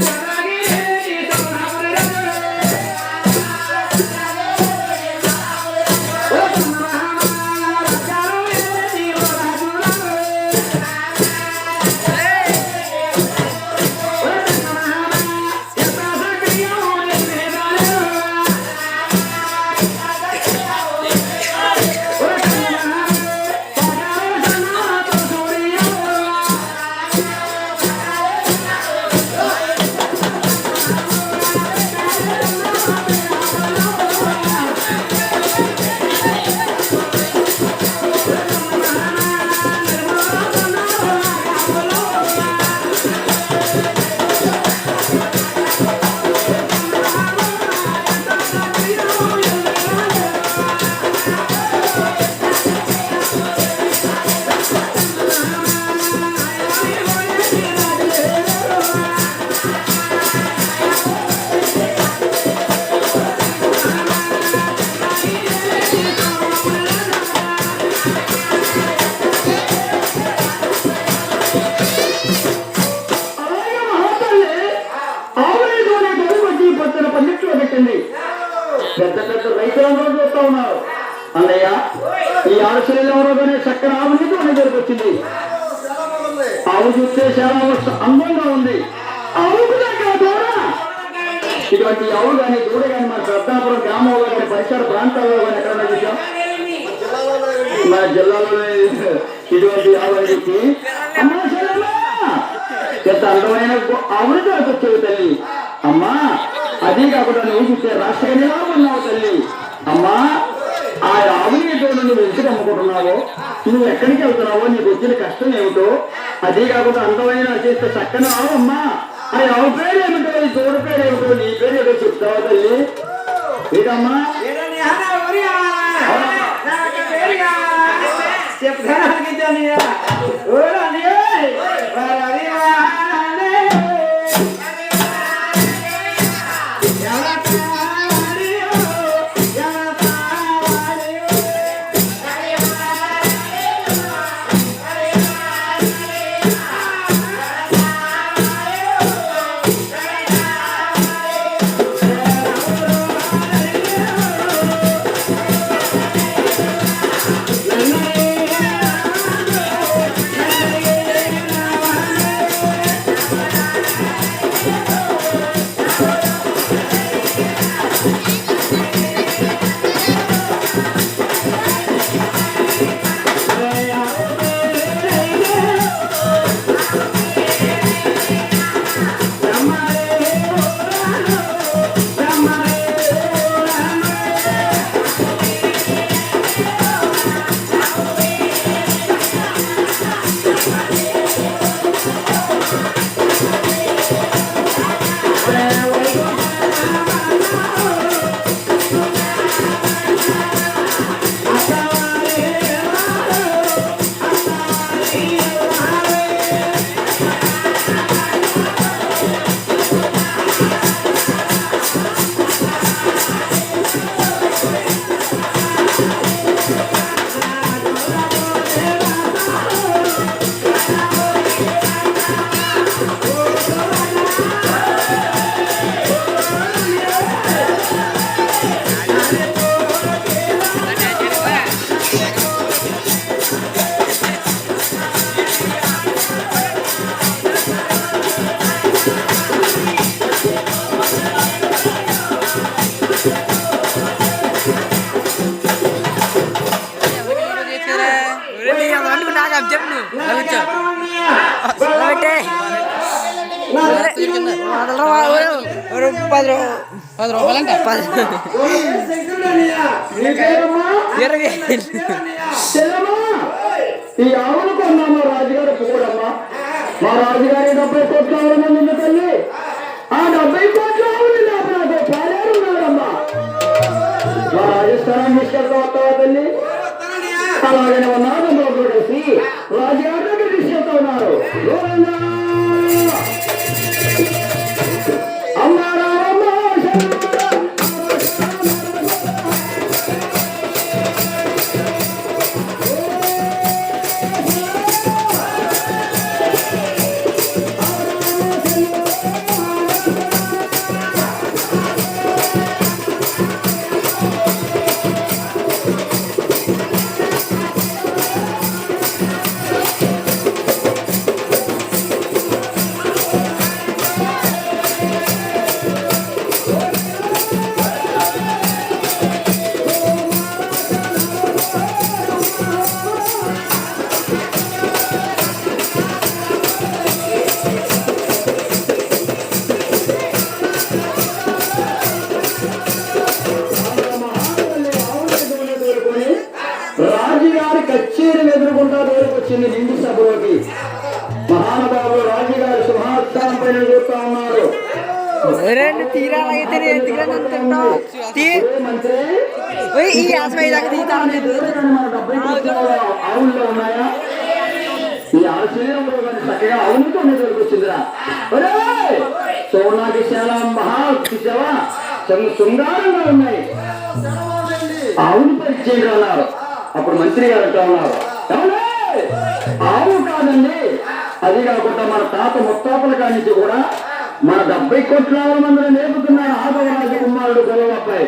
అలాగే పెద్ద పెద్ద చేస్తా ఉన్నారు. అన్నయ్య ఈ ఆడశైలి ఎవరో చక్కని ఆవుని మన దగ్గరకు వచ్చింది ఆవు చూస్తే చాలా అందంగా ఉంది. ఆవుకు ఇటువంటి ఆవు కానీ దూడ కానీ మన శ్రద్ధాపురం గ్రామంలో కానీ పరిసర ప్రాంతాల్లో కానీ ఎక్కడన్నా చూసాం? మన జిల్లాలో ఇటువంటి ఆవు అని చెప్పి ఎంత అందమైన ఆవుని దొరకొచ్చేవి తల్లి. అమ్మా అదే కాకుండా నువ్వు చూస్తే రాష్ట్రంగా ఉన్నావు తల్లి అమ్మా ఆ ఆవుని నువ్వు ఎందుకు అమ్ముకుంటున్నావో నువ్వు ఎక్కడికి వెళ్తున్నావో నీకు వచ్చిన కష్టం ఏమిటో అదే కాకుండా అందమైన చేస్తే చక్కని ఆవు అమ్మా ఆ రావు పేరు ఏమిటో ఈ తోడు పేరు ఏమిటో నీ పేరు ఏదో చెప్తావా తల్లి ఏదమ్మా నాకు పది పది రూపాయలంట పది? ఇరవై ఈ ఆవులు కొన్నాము రాజుగారి పువ్వుడమ్మా మా రాజుగారి డెబ్బై కోట్ల ఆవులు ఉంది తల్లి. ఆ డెబ్బై కోట్ల ఆవులు నాకు పాలేరు ఉన్నాడమ్మా. మా రాజస్థానం తీసుకెళ్తా వస్తావా తల్లి. అలాగనే ఉన్నారు అందరూ కలిసి రాజుగారి తీసుకెళ్తా ఉన్నారు. రెండు తీరాలైతే నేను తీరని తింటావు? తీ. ఈ యాసమై దాకా తీతా ఈ చక్కగా అవునుతో మహా చూసావా ఉన్నాయి ఆవును పరిచయం అన్నారు. అప్పుడు మంత్రి గారు అంటా ఉన్నారు. ఆవు కాదండి. అది కాకుండా మన తాత ముత్తాతల కాడి నుంచి కూడా మన డెబ్బై కోట్ల మందిని నేర్పుతున్నాడు ఆదవరాజు కుమారుడు గొడవ మన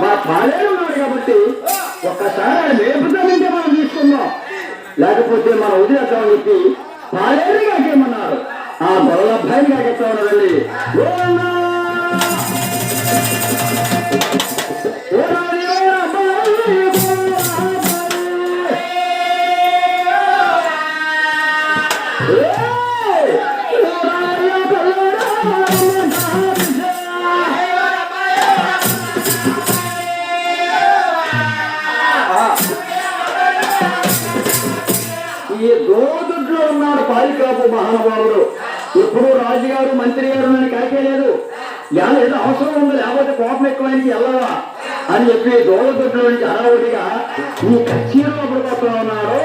మా పాలే ఉన్నాడు కాబట్టి ఒక్కసారి ఆయన నేర్పుతానంటే మనం తీసుకుందాం. లేకపోతే మన వదిలేద్దామని చెప్పి పాలేరు కాకేమన్నారు ఆ గొడవ అబ్బాయిని కాకెత్తా గారు మంత్రి గారు నన్ను కాకేలేదు ఇలా ఏదో అవసరం ఉంది లేకపోతే కోపం ఎక్కువైంది వెళ్ళవా అని చెప్పి దోదొడ్లో నుంచి హడావుడిగా ఈ కచ్చీలో పడిపోతా ఉన్నాడు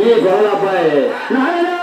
ఈ గోల అబ్బాయి. నాయనా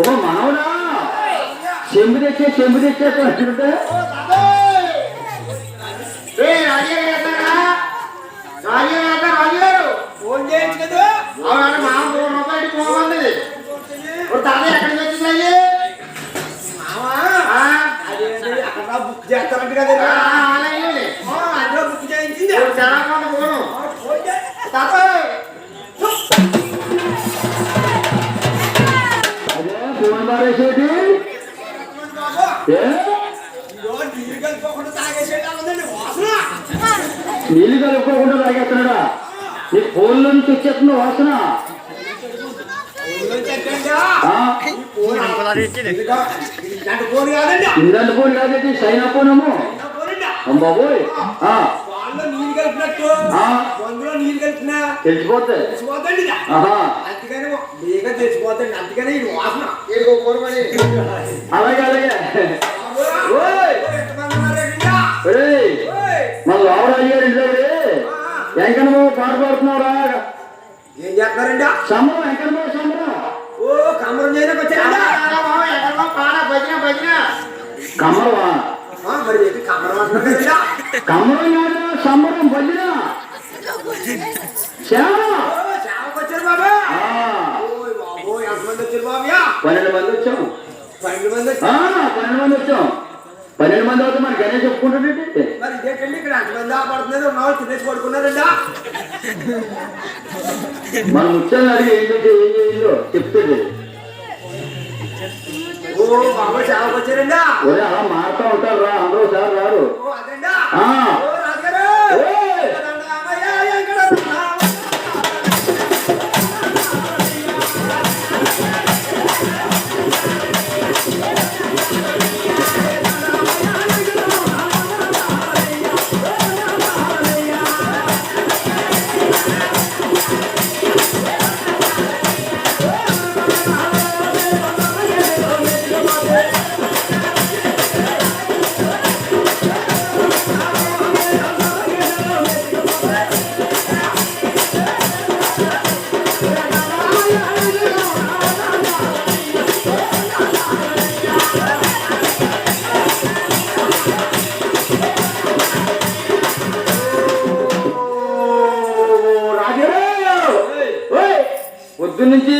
ఓ మనవడా చెంబు తెచ్చే చెంబు తెచ్చేస్తా అంటుంటే ఫోన్ చేయొచ్చు కదా మామా అదేంటి అక్కడ బుక్ చేస్తారంట కదా ఆ, అందులో బుక్ చేయించింది ఆ, నీళ్ళు కలుపుకోకుండా తాగేస్తున్నాడా? నీ ఫోన్లో నుంచి వచ్చేస్తున్న వాసన. ఇలాంటి ఫోన్ కాదండి సైన్ ఫోన్ అండి. అంబాబోయ్ వాళ్ళలో నీళ్ళు కలిపినట్టు. ఆ. అందులో నీళ్ళు కలిపినా. తెలిసిపోతే. ఆహా. అందుకని బేగా తెచ్చిపోతండి అందుకని ఇది వాసన. అలాగే అలాగే! మన లోపల అయ్యారు ఇంటి దగ్గరే వెంకన్నబాబు పాట పాడుతున్నారా? ఏం చేస్తున్నారండి సంబరం వెంకన్నబాబు సంబరం. ఓ కమరం చేయడానికి వచ్చారండి మళ్ళీ పన్నెండు మంది వచ్చాం పన్నెండు మంది వచ్చాం పన్నెండు మంది అవుతుంది మన గణేష్ ఒప్పుకుంటుంటే మరి ఇదేంటండి ఇక్కడ అంతమంది ఆపడుతున్నారు మామూలు తినేసి పడుకున్నారండి మన ముత్యాలు అడిగి ఏంటంటే ఏం చేయిందో చెప్తే ఓ మామూలు చాలా వచ్చారండి అలా మారుతా ఉంటారు రా అందరూ సార్ రారు. community